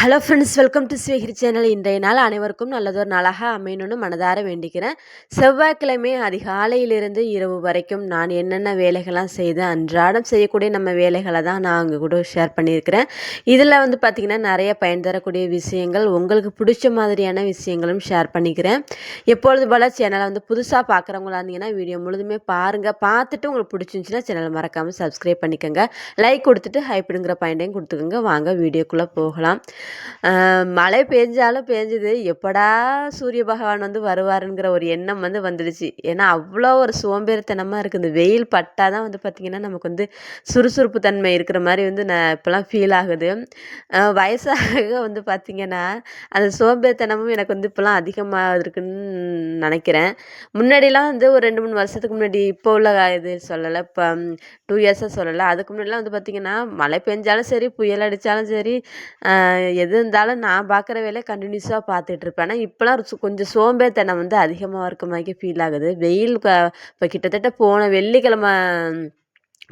Hello friends welcome to ஸ்வீகிரி channel இன்றைய நாள் அனைவருக்கும் நல்லதொரு நாளாக அமையணும்னு மனதார வேண்டிக்கிறேன். செவ்வாய்க்கிழமை அதிகாலையிலிருந்து இரவு வரைக்கும் நான் என்னென்ன வேலைகள்லாம் செய்து அன்றாடம் செய்யக்கூடிய நம்ம வேலைகளை தான் நான் அங்கே கூட ஷேர் பண்ணியிருக்கிறேன். இதில் வந்து பார்த்திங்கன்னா நிறைய பயன் தரக்கூடிய விஷயங்கள் உங்களுக்கு பிடிச்ச மாதிரியான விஷயங்களும் ஷேர் பண்ணிக்கிறேன். எப்பொழுது போல் சேனலை வந்து புதுசாக பார்க்குறவங்களா இருந்தீங்கன்னா வீடியோ முழுதுமே பாருங்கள் பார்த்துட்டு உங்களுக்கு பிடிச்சிருந்துச்சின்னா சேனலை மறக்காமல் சப்ஸ்கிரைப் பண்ணிக்கோங்க. லைக் கொடுத்துட்டு ஹைப்பிடுங்கிற பாயிண்டையும் கொடுத்துக்கோங்க. வாங்க வீடியோக்குள்ளே போகலாம். மழை பெஞ்சாலும் பேஞ்சுது. எப்படா சூரிய பகவான் வந்து வருவாருங்கிற ஒரு எண்ணம் வந்து வந்துடுச்சு. ஏன்னா அவ்வளோ ஒரு சோம்பேறித்தனமாக இருக்குது இந்த வெயில் பட்டால் தான் வந்து பார்த்திங்கன்னா நமக்கு வந்து சுறுசுறுப்பு தன்மை இருக்கிற மாதிரி வந்து நான் இப்போலாம் ஃபீல் ஆகுது. வயசாக வந்து பார்த்திங்கன்னா அந்த சோம்பேறித்தனமும் எனக்கு வந்து இப்போலாம் அதிகமாக இருக்குன்னு நினைக்கிறேன். முன்னாடிலாம் வந்து ஒரு ரெண்டு மூணு வருஷத்துக்கு முன்னாடி இப்போ உள்ள இது சொல்லலை. இப்போ டூ இயர்ஸாக சொல்லலை. அதுக்கு முன்னாடிலாம் வந்து பார்த்திங்கன்னா மழை பெஞ்சாலும் சரி புயல் அடித்தாலும் சரி எது இருந்தாலும் நான் பார்க்குற வேலையை கண்டினியூஸாக பார்த்துட்ருப்பேன் ஆனால் இப்போலாம் கொஞ்சம் சோம்பேறித்தனம் வந்து அதிகமாக இருக்க மாதிரி ஃபீல் ஆகுது. வெயில் இப்போ கிட்டத்தட்ட போன வெள்ளிக்கிழம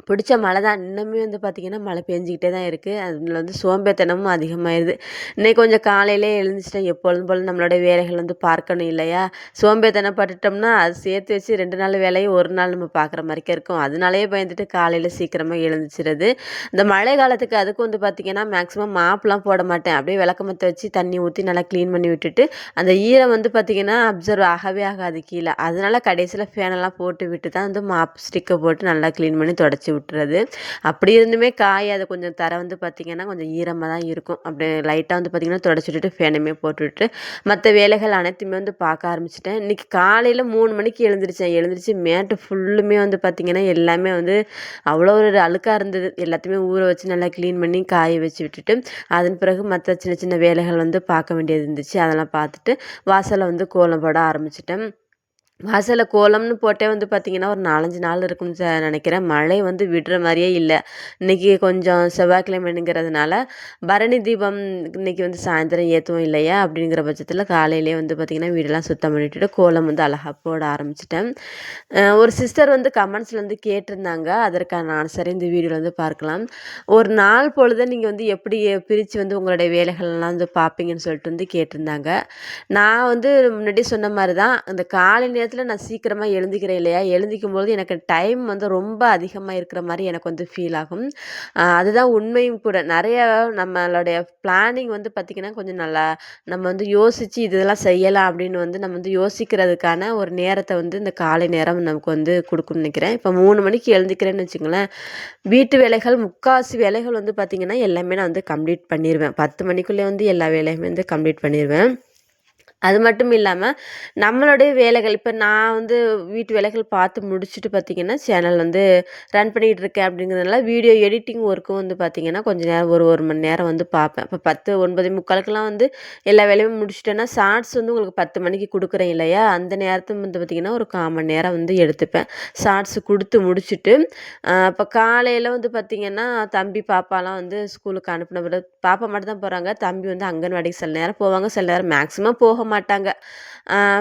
பிடிச்ச மழை தான். இன்னுமே வந்து பார்த்திங்கன்னா மழை பெஞ்சிக்கிட்டே தான் இருக்குது அதில் வந்து சோம்பேத்தனமும் அதிகமாகிடுது இன்றைக்கி கொஞ்சம் காலையிலே எழுந்துச்சிட்டேன். எப்பொழுதும் போல் நம்மளோட வேலைகள் வந்து பார்க்கணும் இல்லையா? சோம்பேறித்தனம் பட்டுட்டோம்னா அது சேர்த்து வச்சு ரெண்டு நாள் வேலையை ஒரு நாள் நம்ம பார்க்குற மாதிரிக்கே இருக்கும். அதனாலேயே பயந்துட்டு காலையில் சீக்கிரமாக எழுந்துச்சிருது. இந்த மழை காலத்துக்கு அதுக்கும் வந்து பார்த்திங்கன்னா மேக்ஸிமம் மாப்பெலாம் போட மாட்டேன். அப்படியே விளக்கமத்தை வச்சு தண்ணி ஊற்றி நல்லா க்ளீன் பண்ணி விட்டுட்டு அந்த ஈரம் வந்து பார்த்திங்கன்னா அப்சர்வ் ஆகவே ஆகாது கீழே. அதனால் கடைசியில் ஃபேனெல்லாம் போட்டு விட்டு தான் வந்து மாப் ஸ்டிக்கை போட்டு நல்லா க்ளீன் பண்ணி தொடச்சி வச்சு விட்டுறது. அப்படி இருந்துமே காய் அதை கொஞ்சம் தர வந்து பார்த்திங்கன்னா கொஞ்சம் ஈரமாக தான் இருக்கும். அப்படி லைட்டாக வந்து பார்த்திங்கன்னா தொடச்சி விட்டுட்டு ஃபேனுமே போட்டுவிட்டு மற்ற வேலைகள் அனைத்துமே வந்து பார்க்க ஆரம்பிச்சிட்டேன். இன்றைக்கி காலையில் மூணு மணிக்கு எழுந்திரிச்சேன். எழுந்திரிச்சு மேட்டு ஃபுல்லுமே வந்து பார்த்திங்கன்னா எல்லாமே வந்து அவ்வளோ ஒரு அழுக்காக இருந்தது. எல்லாத்தையுமே ஊற வச்சு நல்லா க்ளீன் பண்ணி காய வச்சு விட்டுட்டு அதன் பிறகு மற்ற சின்ன சின்ன வேலைகள் வந்து பார்க்க வேண்டியது இருந்துச்சு. அதெல்லாம் பார்த்துட்டு வாசலை வந்து கோலம் போட ஆரம்பிச்சிட்டேன். வாசலில் கோலம்னு போட்டே வந்து பார்த்திங்கன்னா ஒரு நாலஞ்சு நாள் இருக்கும்னு ச நினைக்கிறேன். மழை வந்து விடுற மாதிரியே இல்லை. இன்றைக்கி கொஞ்சம் செவ்வாய்க்கிழமைங்கிறதுனால பரணி தீபம் இன்றைக்கி வந்து சாயந்தரம் ஏற்றுவோம் இல்லையா? அப்படிங்கிற பட்சத்தில் காலையிலே வந்து பார்த்திங்கன்னா வீடெல்லாம் சுத்தம் பண்ணிவிட்டு கோலம் வந்து அழகாக போட ஆரம்பிச்சிட்டேன். ஒரு சிஸ்டர் வந்து கமெண்ட்ஸில் வந்து கேட்டிருந்தாங்க. அதற்கான ஆன்சரை இந்த வீடியோவில் வந்து பார்க்கலாம். ஒரு நாள் பொழுது நீங்கள் வந்து எப்படி பிரித்து வந்து உங்களுடைய வேலைகள்லாம் வந்து பார்ப்பீங்கன்னு சொல்லிட்டு வந்து கேட்டிருந்தாங்க. நான் வந்து முன்னாடி சொன்ன மாதிரி தான் அந்த காலை நேரம் நேரத்தில் நான் சீக்கிரமாக எழுந்திக்கிறேன் இல்லையா? எழுந்திக்கும் போது எனக்கு டைம் வந்து ரொம்ப அதிகமாக இருக்கிற மாதிரி எனக்கு வந்து ஃபீல் ஆகும். அதுதான் உண்மையும் கூட. நிறைய நம்மளுடைய பிளானிங் வந்து பார்த்திங்கன்னா கொஞ்சம் நல்லா நம்ம வந்து யோசித்து இதெல்லாம் செய்யலாம் அப்படின்னு வந்து நம்ம வந்து யோசிக்கிறதுக்கான ஒரு நேரத்தை வந்து இந்த காலை நேரம் நமக்கு வந்து கொடுக்கும்னு நினைக்கிறேன். இப்போ மூணு மணிக்கு எழுந்திக்கிறேன்னு வச்சுங்களேன் வீட்டு வேலைகள் முக்கால்வாசி வேலைகள் வந்து பார்த்திங்கன்னா எல்லாமே நான் வந்து கம்ப்ளீட் பண்ணிடுவேன் பத்து மணிக்குள்ளே வந்து எல்லா வேலையுமே வந்து கம்ப்ளீட் பண்ணிடுவேன் அது மட்டும் இல்லாமல் நம்மளுடைய வேலைகள் இப்போ நான் வந்து வீட்டு வேலைகள் பார்த்து முடிச்சுட்டு பார்த்திங்கன்னா சேனல் வந்து ரன் பண்ணிகிட்டு இருக்கேன் அப்படிங்கிறதுனால வீடியோ எடிட்டிங் ஒர்க்கும் வந்து பார்த்திங்கன்னா கொஞ்சம் நேரம் ஒரு ஒரு மணி நேரம் வந்து பார்ப்பேன். இப்போ பத்து ஒன்பது முக்காலுக்கெல்லாம் வந்து எல்லா வேலையும் முடிச்சுட்டேன்னா ஷார்ட்ஸ் வந்து உங்களுக்கு பத்து மணிக்கு கொடுக்குறேன் இல்லையா? அந்த நேரத்தும் வந்து பார்த்திங்கன்னா ஒரு கால் மணி நேரம் வந்து எடுத்துப்பேன். ஷார்ட்ஸ் கொடுத்து முடிச்சுட்டு இப்போ காலையில் வந்து பார்த்திங்கன்னா தம்பி பாப்பாலாம் வந்து ஸ்கூலுக்கு அனுப்பின பிறகு பாப்பா மட்டும் தான் போகிறாங்க தம்பி வந்து அங்கன்வாடிக்கு சில நேரம் போவாங்க. சில நேரம் மேக்ஸிமம் போக மாட்டாங்க.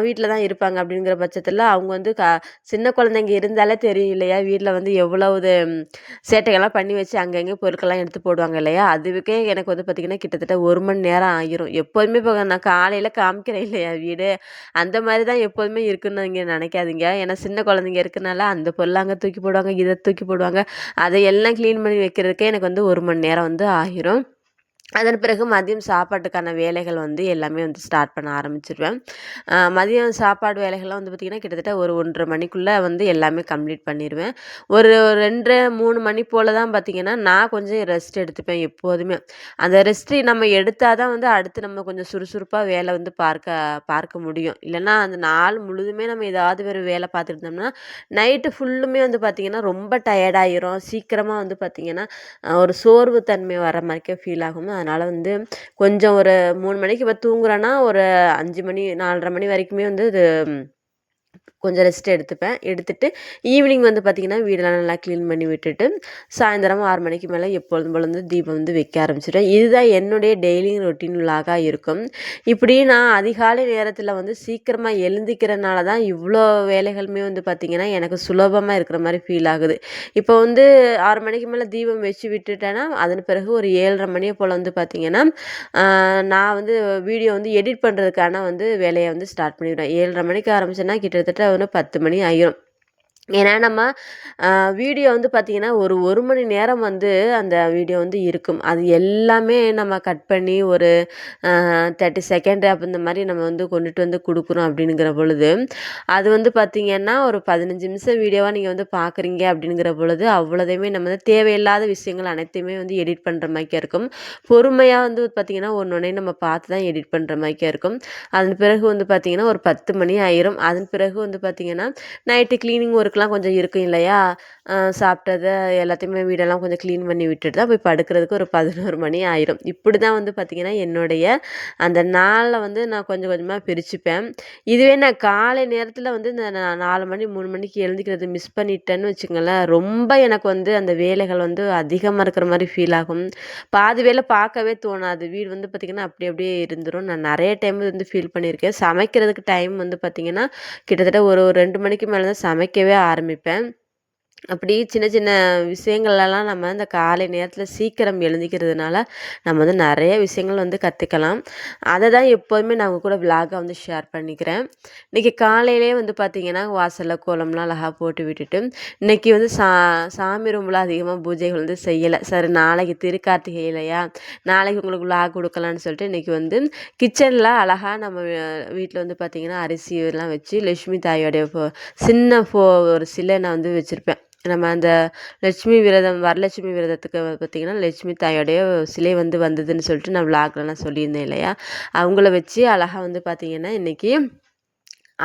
வீட்டில் தான் இருப்பாங்க அப்படிங்கிற பட்சத்தில் அவங்க வந்து க சின்ன குழந்தைங்க இருந்தாலே தெரியும் இல்லையா? வீட்டில் வந்து எவ்வளவு சேட்டைகள்லாம் பண்ணி வச்சு அங்கங்கே பொருட்கள்லாம் எடுத்து போடுவாங்க இல்லையா? அதுக்கே எனக்கு வந்து பார்த்திங்கன்னா கிட்டத்தட்ட ஒரு மணி நேரம் ஆகிரும் எப்போதுமே இப்போ நான் காலையில் காமிக்கிறேன் இல்லையா வீடு? அந்த மாதிரி தான் எப்போதுமே இருக்குன்னு நீங்கள் நினைக்காதீங்க. ஏன்னா சின்ன குழந்தைங்க இருக்கனால அந்த பொருளை அங்கே தூக்கி போடுவாங்க இதை தூக்கி போடுவாங்க. அதை எல்லாம் க்ளீன் பண்ணி வைக்கிறதுக்கே எனக்கு வந்து ஒரு மணி நேரம் வந்து ஆகிரும் அதன் பிறகு மதியம் சாப்பாட்டுக்கான வேலைகள் வந்து எல்லாமே வந்து ஸ்டார்ட் பண்ண ஆரம்பிச்சிருவேன். மதியம் சாப்பாடு வேலைகள்லாம் வந்து பார்த்திங்கன்னா கிட்டத்தட்ட ஒரு ஒன்றரை மணிக்குள்ளே வந்து எல்லாமே கம்ப்ளீட் பண்ணிடுவேன் ஒரு ரெண்டு மூணு மணி போல் தான் பார்த்திங்கன்னா நான் கொஞ்சம் ரெஸ்ட் எடுத்துப்பேன் எப்போதுமே. அந்த ரெஸ்ட்டு நம்ம எடுத்தால் தான் வந்து அடுத்து நம்ம கொஞ்சம் சுறுசுறுப்பாக வேலை வந்து பார்க்க பார்க்க முடியும். இல்லைன்னா அந்த நாள் முழுதுமே நம்ம ஏதாவது வேறு வேலை பார்த்துட்டு இருந்தோம்னா நைட்டு ஃபுல்லுமே வந்து பார்த்திங்கன்னா ரொம்ப டயர்டாயிரும் சீக்கிரமாக வந்து பார்த்திங்கன்னா ஒரு சோர்வு தன்மை வர மாதிரிக்கே ஃபீல் ஆகும் அதனால் வந்து கொஞ்சம் ஒரு மூணு மணிக்கு இப்போ தூங்குறேன்னா ஒரு அஞ்சு மணி நாலரை மணி வரைக்குமே வந்து இது கொஞ்சம் ரெஸ்ட் எடுத்துப்பேன். எடுத்துட்டு ஈவினிங் வந்து பார்த்திங்கன்னா வீடெல்லாம் நல்லா க்ளீன் பண்ணி விட்டுட்டு சாயந்தரம் ஆறு மணிக்கு மேலே எப்பொழுதும் போல வந்து தீபம் வந்து வைக்க ஆரம்பிச்சிடுவேன் இதுதான் என்னுடைய டெய்லி ரொட்டீன் விலாகாக இருக்கும். இப்படி நான் அதிகாலை நேரத்தில் வந்து சீக்கிரமாக எழுந்திக்கிறனால தான் இவ்வளோ வேலைகளுமே வந்து பார்த்திங்கன்னா எனக்கு சுலபமாக இருக்கிற மாதிரி ஃபீல் ஆகுது. இப்போ வந்து ஆறு மணிக்கு மேலே தீபம் வச்சு விட்டுட்டேன்னா அதன் பிறகு ஒரு ஏழரை மணியை போல் வந்து பார்த்திங்கன்னா நான் வந்து வீடியோ வந்து எடிட் பண்ணுறதுக்கான வந்து வேலையை வந்து ஸ்டார்ட் பண்ணிவிடுவேன் ஏழரை மணிக்கு ஆரம்பிச்சேன்னா கிட்டத்தட்ட வந்து பத்து மணி ஆயிரும். ஏன்னா நம்ம வீடியோ வந்து பார்த்திங்கன்னா ஒரு ஒரு மணி நேரம் வந்து அந்த வீடியோ வந்து இருக்கும். அது எல்லாமே நம்ம கட் பண்ணி ஒரு தேர்ட்டி செகண்ட் அப்போ இந்த மாதிரி நம்ம வந்து கொண்டுட்டு வந்து கொடுக்குறோம் அப்படிங்கிற பொழுது அது வந்து பார்த்திங்கன்னா ஒரு பதினஞ்சு நிமிஷம் வீடியோவாக நீங்கள் வந்து பார்க்குறீங்க அப்படிங்கிற பொழுது அவ்வளோதையுமே நம்ம வந்து தேவையில்லாத விஷயங்கள் அனைத்தையுமே வந்து எடிட் பண்ணுற மாதிரிக்கா இருக்கும். பொறுமையாக வந்து பார்த்திங்கன்னா ஒன்று நம்ம பார்த்து தான் எடிட் பண்ணுற மாதிரிக்கா இருக்கும். அதன் பிறகு வந்து பார்த்திங்கன்னா ஒரு பத்து மணி ஆயிரும். அதன் பிறகு வந்து பார்த்திங்கன்னா நைட்டு க்ளீனிங் ஒர்க் ஒர்க்லாம் கொஞ்சம் இருக்கும் இல்லையா? சாப்பிட்டதை எல்லாத்தையுமே வீடெல்லாம் கொஞ்சம் க்ளீன் பண்ணி விட்டுட்டு தான் போய் படுக்கிறதுக்கு ஒரு பதினோரு மணி ஆயிரும். இப்படி தான் வந்து பார்த்திங்கன்னா என்னுடைய அந்த நாளில் வந்து நான் கொஞ்சம் கொஞ்சமாக பிரிச்சுப்பேன். இதுவே நான் காலை நேரத்தில் வந்து இந்த நான் நாலு மணி மூணு மணிக்கு எழுந்திக்கிறது மிஸ் பண்ணிட்டேன்னு வச்சுக்கோங்களேன் ரொம்ப எனக்கு வந்து அந்த வேலைகள் வந்து அதிகமாக இருக்கிற மாதிரி ஃபீல் ஆகும். பாதி வேலை பார்க்கவே தோணாது. வீடு வந்து பார்த்திங்கன்னா அப்படி அப்படியே இருந்துடும் நான் நிறைய டைம் வந்து ஃபீல் பண்ணியிருக்கேன். சமைக்கிறதுக்கு டைம் வந்து பார்த்திங்கன்னா கிட்டத்தட்ட ஒரு ஒரு ரெண்டு மணிக்கு மேலே தான் சமைக்கவே ஆரம்பிப்பேன். அப்படி சின்ன சின்ன விஷயங்கள்லாம் நம்ம இந்த காலை நேரத்தில் சீக்கிரம் எழுந்திக்கிறதுனால நம்ம வந்து நிறைய விஷயங்கள் வந்து கற்றுக்கலாம் அதை தான் எப்போதுமே நான் கூட விலாகை வந்து ஷேர் பண்ணிக்கிறேன். இன்றைக்கி காலையிலே வந்து பார்த்திங்கன்னா வாசலில் கோலம்லாம் அழகாக போட்டு விட்டுட்டு இன்றைக்கி வந்து சா சாமி ரூமில் அதிகமாக பூஜைகள் வந்து செய்யலை. சரி நாளைக்கு திருக்கார்த்திகை இல்லையா நாளைக்கு உங்களுக்கு விலாக் கொடுக்கலான்னு சொல்லிட்டு இன்றைக்கி வந்து கிச்சனில் அழகாக நம்ம வீட்டில் வந்து பார்த்திங்கன்னா அரிசி எல்லாம் வச்சு லட்சுமி தாயோடைய சின்ன ஃபோ ஒரு சிலை நான் வந்து வச்சுருப்பேன். நம்ம அந்த லட்சுமி விரதம் வரலட்சுமி விரதத்துக்கு பார்த்திங்கன்னா லட்சுமி தாயோடைய சிலை வந்து வந்ததுன்னு சொல்லிட்டு நான் விளாக்லலாம் சொல்லியிருந்தேன் இல்லையா? அவங்கள வச்சு அழகாக வந்து பார்த்திங்கன்னா இன்றைக்கி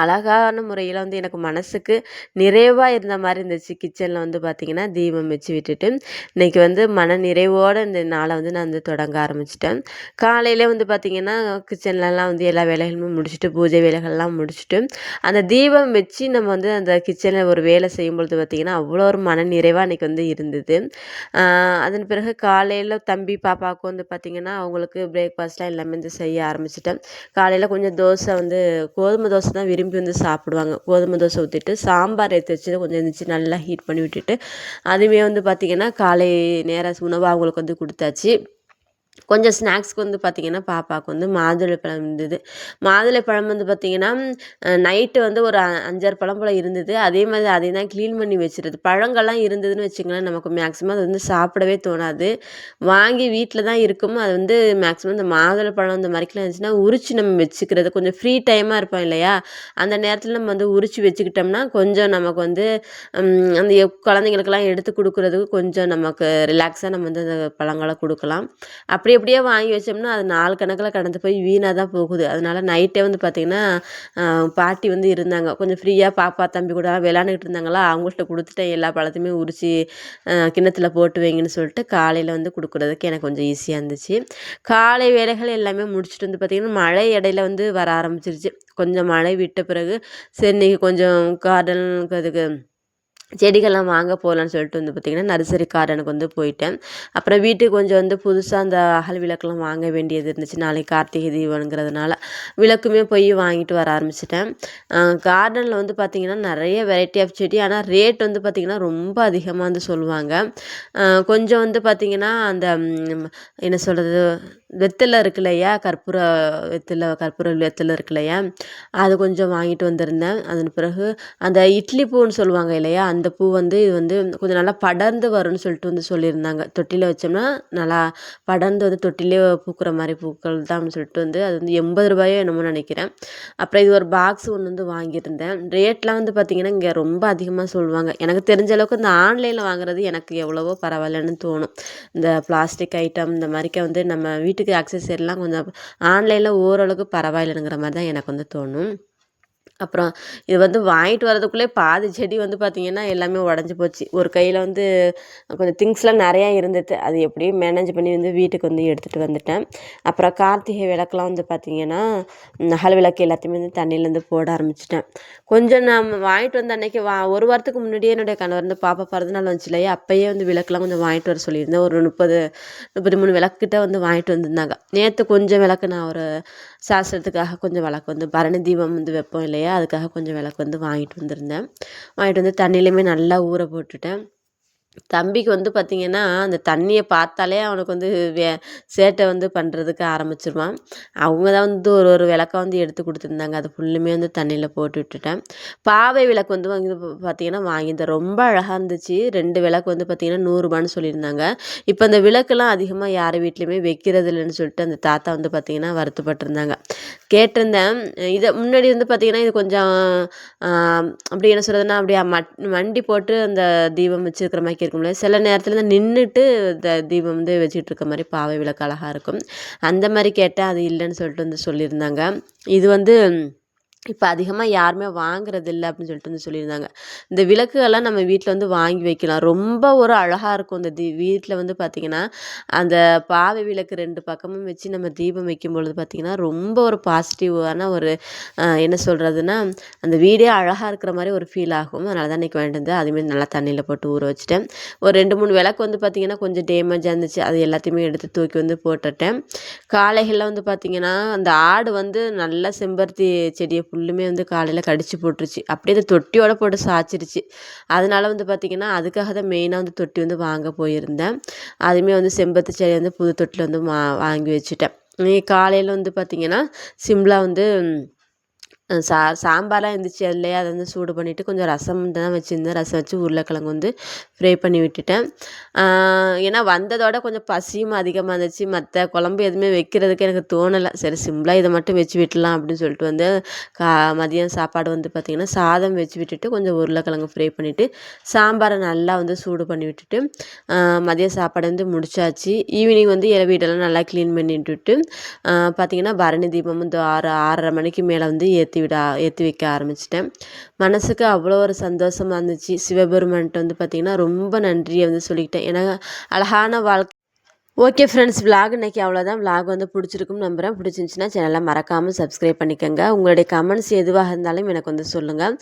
அழகான முறையில் வந்து எனக்கு மனசுக்கு நிறைவாக இருந்த மாதிரி இருந்துச்சு. கிச்சனில் வந்து பார்த்திங்கன்னா தீபம் வச்சு விட்டுட்டு. இன்றைக்கி வந்து மன நிறைவோடு இந்த நாளை வந்து நான் வந்து தொடங்க ஆரம்பிச்சிட்டேன். காலையில் வந்து பார்த்திங்கன்னா கிச்சன்லலாம் வந்து எல்லா வேலைகளுமே முடிச்சுட்டு பூஜை வேலைகள்லாம் முடிச்சுட்டு அந்த தீபம் வச்சு நம்ம வந்து அந்த கிச்சனில் ஒரு வேலை செய்யும் பொழுது பார்த்திங்கன்னா அவ்வளோ ஒரு மன நிறைவாக அன்றைக்கி வந்து இருந்தது. அதன் பிறகு காலையில் தம்பி பாப்பாவுக்கு வந்து பார்த்திங்கன்னா அவங்களுக்கு பிரேக்ஃபாஸ்ட்லாம் எல்லாமே வந்து செய்ய ஆரம்பிச்சிட்டேன். காலையில் கொஞ்சம் தோசை வந்து கோதுமை தோசை தான் விரும்பி விரும்பி வந்து சாப்பிடுவாங்க. கோதுமை தோசை ஊற்றிட்டு சாம்பார் எடுத்து வச்சு கொஞ்சம் இருந்துச்சு நல்லா ஹீட் பண்ணி விட்டுட்டு அதுவுமே வந்து பார்த்திங்கன்னா காலை நேர உணவு அவங்களுக்கு வந்து கொடுத்தாச்சு. கொஞ்சம் ஸ்நாக்ஸ்க்கு வந்து பார்த்திங்கன்னா பாப்பாவுக்கு வந்து மாதுளைப்பழம் இருந்தது. மாதுளைப்பழம் வந்து பார்த்திங்கன்னா நைட்டு வந்து ஒரு அஞ்சாறு பழம் போல் இருந்தது. அதே மாதிரி அதை தான் க்ளீன் பண்ணி வச்சுருது. பழங்கள்லாம் இருந்ததுன்னு வச்சுங்களேன் நமக்கு மேக்ஸிமம் அது வந்து சாப்பிடவே தோணாது. வாங்கி வீட்டில் தான் இருக்கும். அது வந்து மேக்ஸிமம் இந்த மாதுளைப்பழம் இந்த மாதிரிக்கெலாம் இருந்துச்சுன்னா உரிச்சு நம்ம வச்சுக்கிறது. கொஞ்சம் ஃப்ரீ டைமாக இருப்போம் இல்லையா? அந்த நேரத்தில் நம்ம வந்து உரிச்சு வச்சுக்கிட்டோம்னா கொஞ்சம் நமக்கு வந்து அந்த குழந்தைங்களுக்கெல்லாம் எடுத்து கொடுக்குறதுக்கு கொஞ்சம் நமக்கு ரிலாக்ஸாக நம்ம வந்து அந்த பழங்களை கொடுக்கலாம். அப்படி அப்படியே வாங்கி வச்சோம்னா அது நாள் கணக்கில் கடந்து போய் வீணாக தான் போகுது. அதனால் நைட்டே வந்து பார்த்திங்கன்னா பாட்டி வந்து இருந்தாங்க. கொஞ்சம் ஃப்ரீயாக பாப்பா தம்பி கூட விளாண்டுக்கிட்டு இருந்தாங்களா? அவங்கள்ட்ட கொடுத்துட்டேன் எல்லா பழத்தையுமே உரித்து கிண்ணத்தில் போட்டு வைங்கன்னு சொல்லிட்டு காலையில் வந்து கொடுக்குறதுக்கு எனக்கு கொஞ்சம் ஈஸியாக இருந்துச்சு. காலை வேலைகள் எல்லாமே முடிச்சுட்டு வந்து பார்த்திங்கன்னா மழை இடையில வந்து வர ஆரம்பிச்சிருச்சு. கொஞ்சம் மழை விட்ட பிறகு சரி இன்றைக்கி கொஞ்சம் கார்டனுக்கு அதுக்கு செடிகள்லாம் வாங்க போகலான்னு சொல்லிட்டு வந்து பார்த்திங்கன்னா நர்சரி கார்டனுக்கு வந்து போயிட்டேன். அப்புறம் வீட்டுக்கு கொஞ்சம் வந்து புதுசாக அந்த அகல் விளக்கெலாம் வாங்க வேண்டியது இருந்துச்சு. நாளைக்கு கார்த்திகை தீபம்ங்கிறதுனால விளக்குமே போய் வாங்கிட்டு வர ஆரம்பிச்சிட்டேன். கார்டனில் வந்து பார்த்திங்கன்னா நிறைய வெரைட்டி ஆஃப் செடி. ஆனால் ரேட் வந்து பார்த்திங்கன்னா ரொம்ப அதிகமாக வந்து சொல்லுவாங்க கொஞ்சம் வந்து பார்த்திங்கன்னா அந்த என்ன சொல்கிறது வெத்தலை இருக்கு இல்லையா கற்பூர வெத்தலை கற்பூர வெத்தலை இருக்கு இல்லையா அது கொஞ்சம் வாங்கிட்டு வந்திருந்தேன். அதன் பிறகு அந்த இட்லி பூன்னு சொல்லுவாங்க இல்லையா? அந்த பூ வந்து இது வந்து கொஞ்சம் நல்லா படர்ந்து வரும்னு சொல்லிட்டு வந்து சொல்லியிருந்தாங்க. தொட்டியில் வச்சோம்னா நல்லா படர்ந்து வந்து தொட்டிலே பூக்கிற மாதிரி பூக்கள் தான் சொல்லிட்டு வந்து அது வந்து எண்பது ரூபாயோ என்னமோ நினைக்கிறேன். அப்புறம் இது ஒரு பாக்ஸ் ஒன்று வந்து வாங்கியிருந்தேன். ரேட்லாம் வந்து பார்த்திங்கன்னா இங்கே ரொம்ப அதிகமாக சொல்லுவாங்க. எனக்கு தெரிஞ்ச அளவுக்கு இந்த ஆன்லைனில் வாங்குறது எனக்கு எவ்வளவோ பரவாயில்லன்னு தோணும். இந்த பிளாஸ்டிக் ஐட்டம் இந்த மாதிரிக்க வந்து நம்ம வீட்டுக்கு அக்சசரிலாம் கொஞ்சம் ஆன்லைனில் ஓரளவுக்கு பரவாயில்லைங்கிற மாதிரி தான் எனக்கு வந்து தோணும். அப்புறம் இது வந்து வாங்கிட்டு வரதுக்குள்ளே பாதி செடி வந்து பார்த்திங்கன்னா எல்லாமே உடஞ்சி போச்சு. ஒரு கையில் வந்து கொஞ்சம் திங்ஸ்லாம் நிறையா இருந்தது. அது எப்படியும் மேனேஜ் பண்ணி வந்து வீட்டுக்கு வந்து எடுத்துகிட்டு வந்துட்டேன். அப்புறம் கார்த்திகை விளக்கெலாம் வந்து பார்த்திங்கன்னா நகல் விளக்கு எல்லாத்தையுமே வந்து தண்ணியிலேருந்து போட ஆரம்பிச்சிட்டேன். கொஞ்சம் நான் வாங்கிட்டு வந்த அன்றைக்கி வா ஒரு வாரத்துக்கு முன்னாடியே என்னுடைய கணவர் வந்து பாப்பா பிறந்த நாள் வந்துச்சு இல்லையா? அப்போயே வந்து விளக்கெலாம் கொஞ்சம் வாங்கிட்டு வர சொல்லியிருந்தேன். ஒரு முப்பது முப்பத்தி மூணு விளக்கிட்ட வந்து வாங்கிட்டு வந்திருந்தாங்க. நேற்று கொஞ்சம் விளக்கு நான் ஒரு சாஸ்திரத்துக்காக கொஞ்சம் விளக்கு வந்து பரணி தீபம் வந்து வைப்போம் இல்லையா? அதுக்காக கொஞ்சம் விளக்கு வந்து வாங்கிட்டு வந்திருந்தேன். வாங்கிட்டு வந்து தண்ணியிலையுமே நல்லா ஊற போட்டுட்டேன். தம்பிக்கு வந்து பார்த்திங்கன்னா அந்த தண்ணியை பார்த்தாலே அவனுக்கு வந்து வே சேட்டை வந்து பண்ணுறதுக்கு ஆரம்பிச்சிருவான். அவங்க தான் வந்து ஒரு ஒரு விளக்க வந்து எடுத்து கொடுத்துருந்தாங்க. அது ஃபுல்லுமே வந்து தண்ணியில் போட்டு விட்டுட்டேன். பாவை விளக்கு வந்து வாங்கி பார்த்திங்கன்னா வாங்கியிருந்தேன். ரொம்ப அழகாக இருந்துச்சு. ரெண்டு விளக்கு வந்து பார்த்திங்கன்னா நூறுரூபான்னு சொல்லியிருந்தாங்க. இப்போ அந்த விளக்குலாம் அதிகமாக யார் வீட்லேயுமே வைக்கிறது இல்லைன்னு சொல்லிட்டு அந்த தாத்தா வந்து பார்த்திங்கன்னா வருத்தப்பட்டிருந்தாங்க. கேட்டிருந்தேன். இதை முன்னாடி வந்து பார்த்திங்கன்னா இது கொஞ்சம் அப்படி என்ன சொல்கிறதுனா அப்படியே மட் வண்டி போட்டு அந்த தீபம் வச்சுருக்கிற மாதிரி இருக்க முடியாது சில நேரத்தில் இந்த நின்றுட்டு த தீபம் வந்து வச்சுட்டு இருக்க மாதிரி பாவை விளக்கு அழகாக இருக்கும். அந்த மாதிரி கேட்டால் அது இல்லைன்னு சொல்லிட்டு வந்து சொல்லியிருந்தாங்க. இது வந்து இப்போ அதிகமாக யாருமே வாங்குறதில்ல அப்படின்னு சொல்லிட்டு வந்து சொல்லியிருந்தாங்க. இந்த விளக்குகள்லாம் நம்ம வீட்டில் வந்து வாங்கி வைக்கலாம். ரொம்ப ஒரு அழகாக இருக்கும் இந்த தீ வீட்டில் வந்து பார்த்திங்கன்னா அந்த பாவை விளக்கு ரெண்டு பக்கமும் வச்சு நம்ம தீபம் வைக்கும் பொழுது பார்த்திங்கன்னா ரொம்ப ஒரு பாசிட்டிவான ஒரு என்ன சொல்கிறதுனா அந்த வீடே அழகாக இருக்கிற மாதிரி ஒரு ஃபீல் ஆகும். அதனால தான் இன்றைக்கி வேண்டியது அதுமாரி நல்லா தண்ணியில் போட்டு ஊற வச்சுட்டேன். ஒரு ரெண்டு மூணு விளக்கு வந்து பார்த்திங்கன்னா கொஞ்சம் டேமேஜாக இருந்துச்சு. அது எல்லாத்தையுமே எடுத்து தூக்கி வந்து போட்டுட்டேன். காலைகளில் வந்து பார்த்திங்கன்னா அந்த ஆடு வந்து நல்லா செம்பருத்தி செடியை ஃபுல்லுமே வந்து காலையில் கடிச்சு போட்டுருச்சு. அப்படியே அந்த தொட்டியோடு போட்டு சாய்ச்சிருச்சு. அதனால வந்து பார்த்திங்கன்னா அதுக்காக தான் மெயினாக வந்து தொட்டி வந்து வாங்க போயிருந்தேன். அதுவுமே வந்து செம்பருத்தி செடி வந்து புது தொட்டியில் வந்து வாங்கி வச்சுட்டேன். காலையில் வந்து பார்த்திங்கன்னா சிம்லா வந்து சா சாம்பார்லாம் இருந்துச்சு இல்லையா அதை வந்து சூடு பண்ணிவிட்டு கொஞ்சம் ரசம் தான் வச்சுருந்தேன். ரசம் வச்சு உருளைக்கிழங்கு வந்து ஃப்ரை பண்ணி விட்டுட்டேன். ஏன்னா வந்ததோட கொஞ்சம் பசியும் அதிகமாக இருந்துச்சு. மற்ற குழம்பு எதுவுமே வைக்கிறதுக்கு எனக்கு தோணலை. சரி சிம்பிளாக இதை மட்டும் வச்சு விட்டுலாம் அப்படின்னு சொல்லிட்டு வந்து கா மதியம் சாப்பாடு வந்து பார்த்திங்கன்னா சாதம் வச்சு விட்டுட்டு கொஞ்சம் உருளைக்கிழங்கு ஃப்ரை பண்ணிவிட்டு சாம்பாரை நல்லா வந்து சூடு பண்ணி விட்டுட்டு மதியம் சாப்பாடு வந்து முடிச்சாச்சு. ஈவினிங் வந்து என் வீடெல்லாம் நல்லா க்ளீன் பண்ணிட்டு விட்டு பார்த்திங்கன்னா பரணி தீபம் வந்து ஆறு ஆறரை மணிக்கு மேலே வந்து ஏற்று ஏற்றி விட ஏற்றி வைக்க ஆரம்பிச்சிட்டேன். மனதுக்கு அவ்வளோ ஒரு சந்தோஷமாக இருந்துச்சு. சிவபெருமான்கிட்ட வந்து பார்த்திங்கன்னா ரொம்ப நன்றியை வந்து சொல்லிக்கிட்டேன். ஏன்னா அழகான வாழ்க்கை ஓகே ஃப்ரெண்ட்ஸ் விலாக் இன்றைக்கி அவ்வளோதான். விலாக் வந்து பிடிச்சிருக்கும்னு நம்புகிறேன் பிடிச்சிருந்துச்சின்னா சேனலை மறக்காமல் சப்ஸ்கிரைப் பண்ணிக்கோங்க. உங்களுடைய கமெண்ட்ஸ் எதுவாக இருந்தாலும் எனக்கு வந்து சொல்லுங்கள்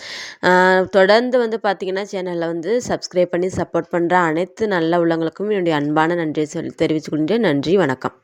தொடர்ந்து வந்து பார்த்திங்கன்னா சேனலில் வந்து சப்ஸ்கிரைப் பண்ணி சப்போர்ட் பண்ணுற அனைத்து நல்ல உள்ளவங்களுக்கும் என்னுடைய அன்பான நன்றியை சொல்லி தெரிவித்துக்கொண்டேன் நன்றி வணக்கம்.